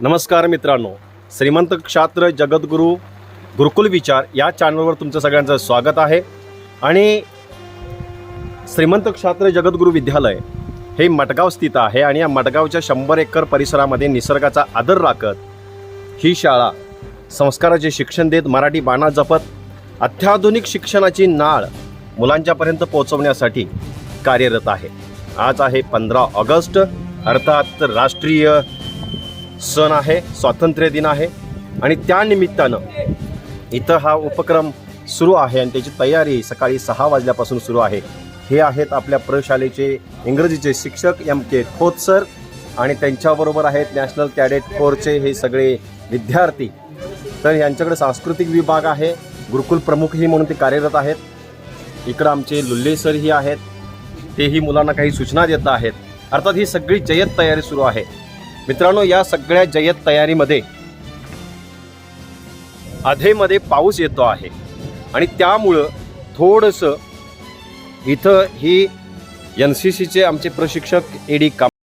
नमस्कार मित्रांनो. श्रीमंत क्षात्र जगद्गुरू गुरुकुल विचार या चॅनलवर तुमचं सगळ्यांचं स्वागत आहे. आणि श्रीमंत क्षात्र जगद्गुरू विद्यालय हे मटगाव स्थित आहे आणि या मटगावच्या शंभर एकर परिसरामध्ये निसर्गाचा आदर राखत ही शाळा संस्काराचे शिक्षण देत मराठी बाणा जपत अत्याधुनिक शिक्षणाची नाळ मुलांच्यापर्यंत पोहोचवण्यासाठी कार्यरत आहे. आज आहे पंधरा ऑगस्ट अर्थात राष्ट्रीय सण आहे स्वातंत्र्य दिन आहे. आणि त्या निमित्तानं इथं हा उपक्रम सुरू आहे आणि त्याची तयारी सकाळी सहा वाजल्यापासून सुरू आहे. हे आहेत आपल्या प्रयोगशालेचे इंग्रजीचे शिक्षक एम के खोत सर आणि त्यांच्याबरोबर आहेत नॅशनल कॅडेट कोरचे हे सगळे विद्यार्थी. तर यांच्याकडे सांस्कृतिक विभाग आहे गुरुकुल प्रमुखही म्हणून ते कार्यरत आहेत. इकडं आमचे लुल्ले सरही आहेत तेही मुलांना काही सूचना देत आहेत. अर्थात ही सगळी जय्यत तयारी सुरू आहे. मित्रांनो या सगळ्या जय्यत तयारीमध्ये अधेमध्ये पाऊस येतो आहे. आणि त्यामुळं थोडंसं इथं ही एन सी सीचे आमचे प्रशिक्षक एडी काम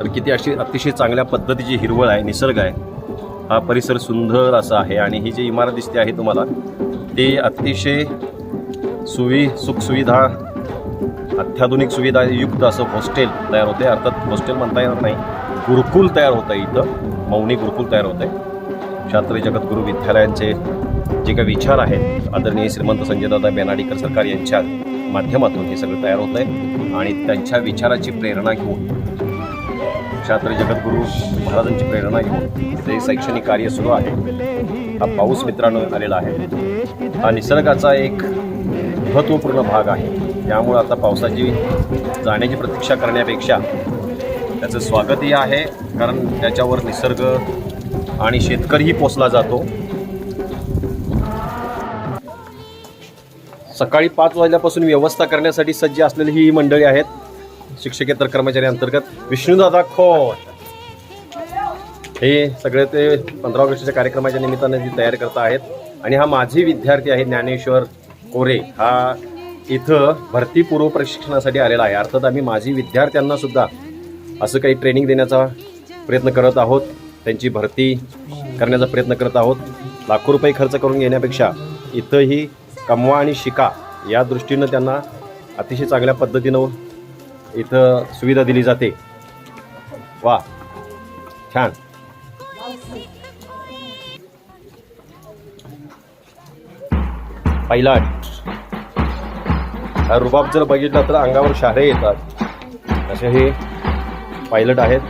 तर किती अशी अतिशय चांगल्या पद्धतीची हिरवळ आहे निसर्ग आहे हा परिसर सुंदर असा आहे आणि ही जी इमारत दिसते आहे तुम्हाला ती अतिशय सुवि सुखसुविधा अत्याधुनिक सुविधा युक्त असं हॉस्टेल तयार होते. अर्थात हॉस्टेल म्हणता येणार नाही गुरुकुल तयार होतं आहे इथं मौनी गुरुकुल तयार होतं. आहे शास्त्री जगद्गुरू विद्यालयांचे जे काही विचार आहेत आदरणीय श्रीमंत संजयदादा बेनाडीकर सरकार यांच्या माध्यमातून हे सगळं तयार होतं आहे आणि त्यांच्या विचाराची प्रेरणा घेऊन शास्त्री जगद्गुरू महाराजांची प्रेरणा घेऊन ते शैक्षणिक कार्य सुरू आहे. हा पाऊस मित्रांनो आलेला आहे. हा निसर्गाचा एक महत्त्वपूर्ण भाग आहे. त्यामुळं आता पावसाची जाण्याची प्रतीक्षा करण्यापेक्षा त्याचं स्वागतही आहे कारण त्याच्यावर निसर्ग आणि शेतकरीही पोचला जातो. सकाळी पाच वाजल्यापासून व्यवस्था करण्यासाठी सज्ज असलेली ही मंडळी आहेत. शिक्षकेतर कर्मचारी अंतर्गत विष्णूदादा खोत. हे सगळे ते पंधरा ऑगस्टच्या कार्यक्रमाच्या निमित्ताने जी तयार करत आहेत. आणि हा माझी विद्यार्थी आहे ज्ञानेश्वर कोरे. हा इथं भरतीपूर्व प्रशिक्षणासाठी आलेला आहे. अर्थात आम्ही माझी विद्यार्थ्यांना सुद्धा असं काही ट्रेनिंग देण्याचा प्रयत्न करत आहोत. त्यांची भरती करण्याचा प्रयत्न करत आहोत. लाखो रुपये खर्च करून घेण्यापेक्षा इथंही कमवा आणि शिका या दृष्टीनं त्यांना अतिशय चांगल्या पद्धतीनं इथं सुविधा दिली जाते. वा छान. पहिला हा रुबाब जर बघितला तर अंगावर शारे येतात. असे हे पायलट आहेत.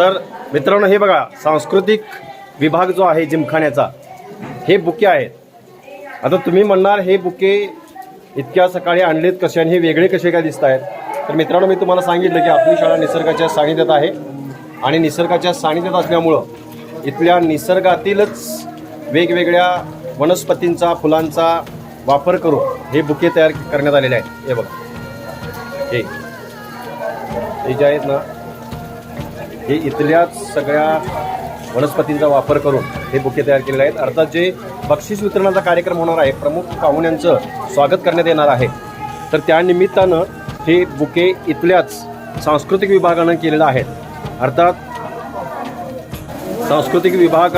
तर मित्रांनो हे बघा सांस्कृतिक विभाग जो आहे जिमखान्याचा हे बुके आहेत. आता तुम्ही म्हणणार हे बुके इतक्या सकाळी आणलेत कसे आणि हे वेगळे कसे काय दिसत आहेत तर मित्रांनो मी तुम्हाला सांगितलं की आपली शाळा निसर्गाच्या सानिध्यात आहे आणि निसर्गाच्या सानिध्यात असल्यामुळं इथल्या निसर्गातीलच वेगवेगळ्या वनस्पतींचा फुलांचा वापर करून हे बुके तयार करण्यात आलेले आहेत. हे बघा. हे जे आहेत ना हे इथल्याच सगळ्या वनस्पतींचा वापर करून हे बुके तयार केलेले आहेत. अर्थात जे बक्षीस वितरणाचा कार्यक्रम होणार आहे प्रमुख पाहुण्यांचं स्वागत करण्यात येणार आहे. तर त्या निमित्तानं हे बुके इथल्याच सांस्कृतिक विभागानं केलेलं आहे अर्थात सांस्कृतिक विभाग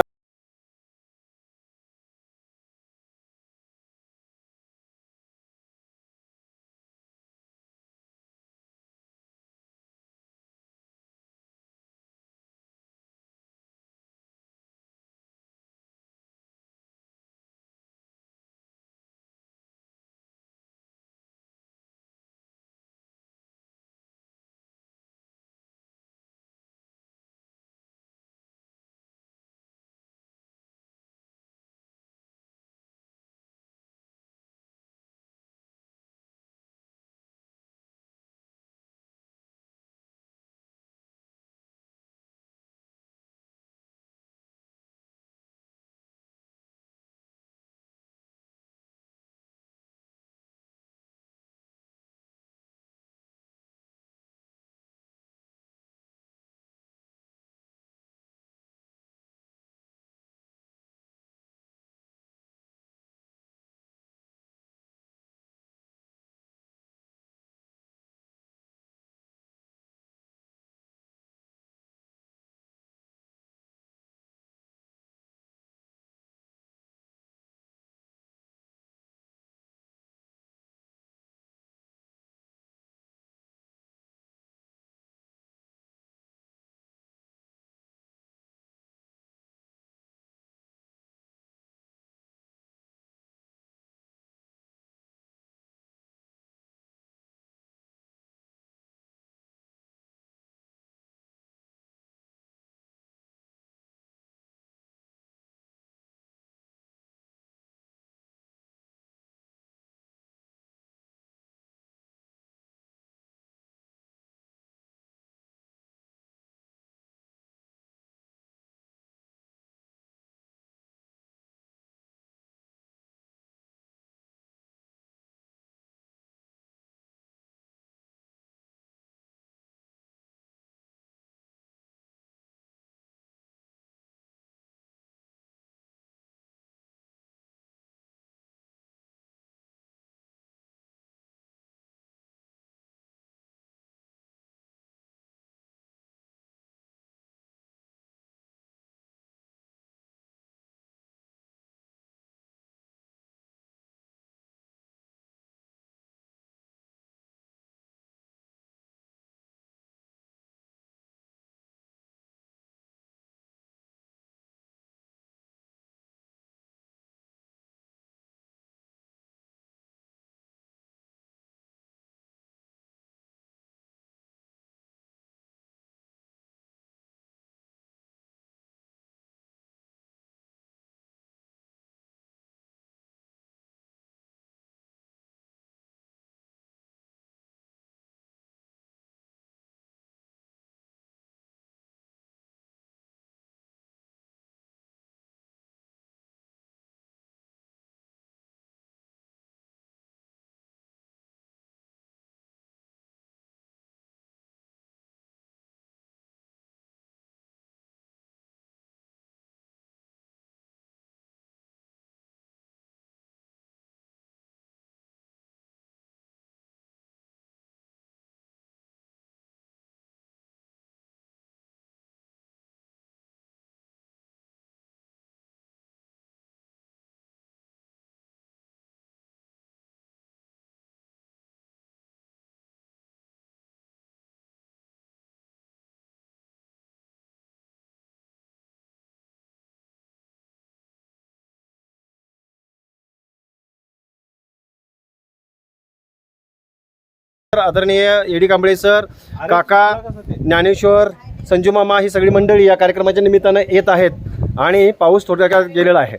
आदरणीय एडी कांबळे सर काका ज्ञानेश्वर संजू मामा ही सगळी मंडळी या कार्यक्रमाच्या निमित्तानं येत आहेत आणि पाऊस थोड्या गेलेला आहे.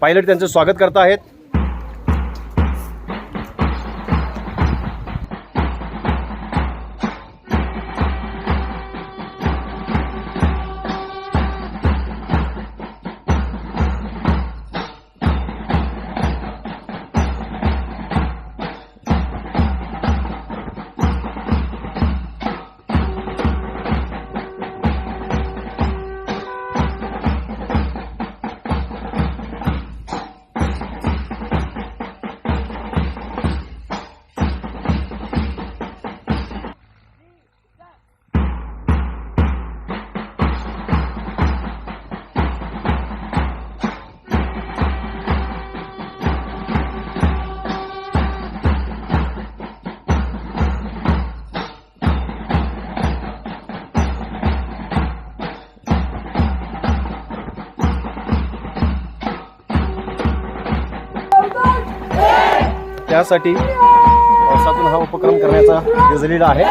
पायलट त्यांचं स्वागत करत आहेत. त्यासाठी पावसातून हा उपक्रम करण्याचा योजलेला आहे.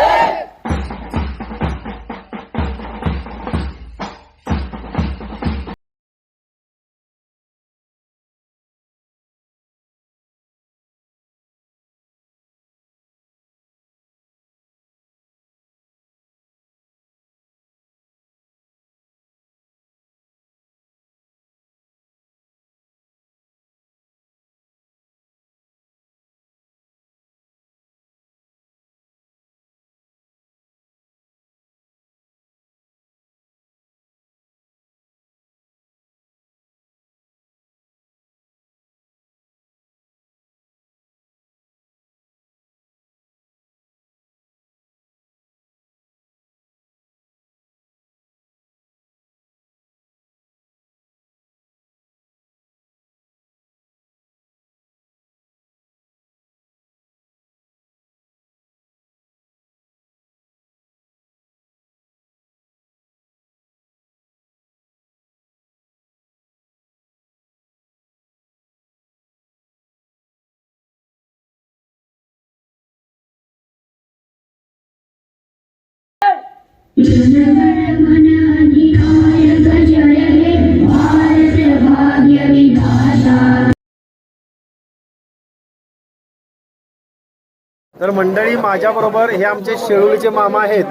तर मंडळी माझ्याबरोबर हे आमचे शेळुळीचे मामा आहेत.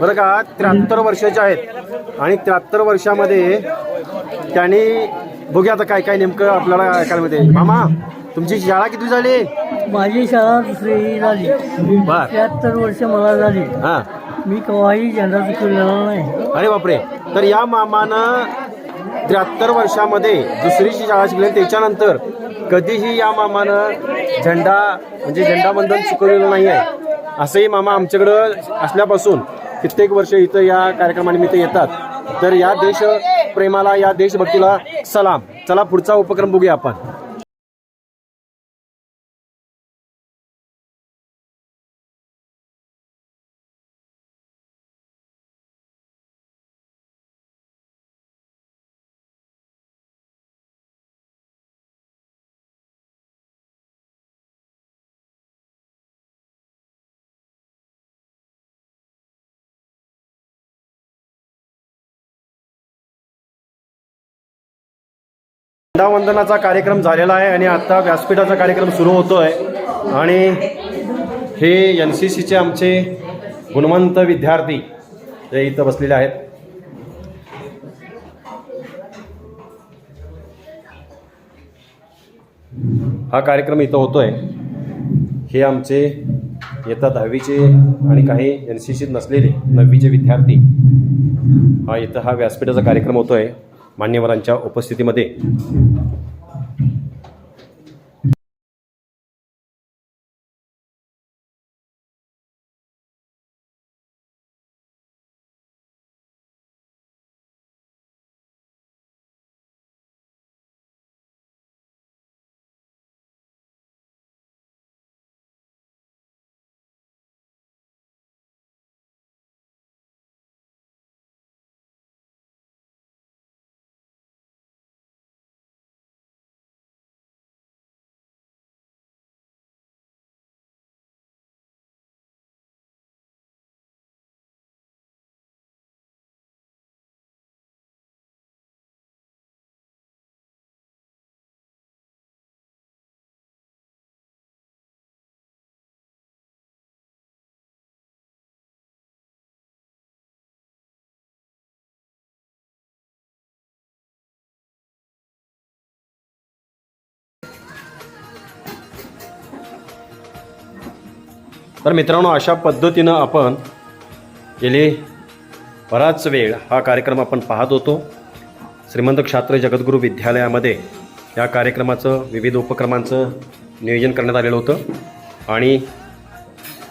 बरं का? त्र्याहत्तर वर्षाचे आहेत. आणि त्र्याहत्तर वर्षामध्ये त्यांनी बघूया आता काय काय नेमकं आपल्याला ऐकायला मिळते मामा तुमची शाळा किती झाली? माझी शाळा दुसरी झाली. बर. त्र्याहत्तर वर्ष मला झाली. हा. मी केव्हाही झेंडा चुकवलेला नाही. अरे बापरे. तर या मामानं त्र्याहत्तर वर्षामध्ये दुसरीची शाळा शिकली आणि त्याच्यानंतर कधीही या मामानं झेंडा म्हणजे झेंडाबंधन चुकवलेलं नाही आहे. असंही मामा आमच्याकडं असल्यापासून कित्येक वर्ष इथं या कार्यक्रमानिमित्त येतात. तर या देश प्रेमाला या देशभक्तीला सलाम. चला पुढचा उपक्रम बघूया आपण. झेंडावंदनाचा कार्यक्रम झालेला आहे आणि आता व्यासपीठाचा कार्यक्रम सुरू होतो आहे आणि हे एन सी सीचे आमचे गुणवंत विद्यार्थी जे इथं बसलेले आहेत. हा कार्यक्रम इथं होतोय. हे आमचे येता दहावीचे आणि काही एन सी सीत नसलेले नववीचे विद्यार्थी हा इथं हा व्यासपीठाचा कार्यक्रम होतोय. मान्यवरांच्या उपस्थितीमध्ये. तर मित्रांनो अशा पद्धतीनं आपण गेले बराच वेळ हा कार्यक्रम आपण पाहत होतो. श्रीमंत क्षात्र जगद्गुरू विद्यालयामध्ये या कार्यक्रमाचं विविध उपक्रमांचं नियोजन करण्यात आलेलं होतं आणि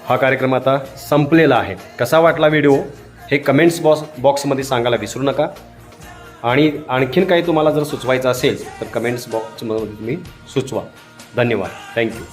हा कार्यक्रम आता संपलेला आहे. कसा वाटला व्हिडिओ हे कमेंट्स बॉक्स बॉक्समध्ये सांगायला विसरू नका. आणि आणखीन काही तुम्हाला जर सुचवायचं असेल तर कमेंट्स बॉक्समध्ये तुम्ही सुचवा. धन्यवाद. थँक्यू.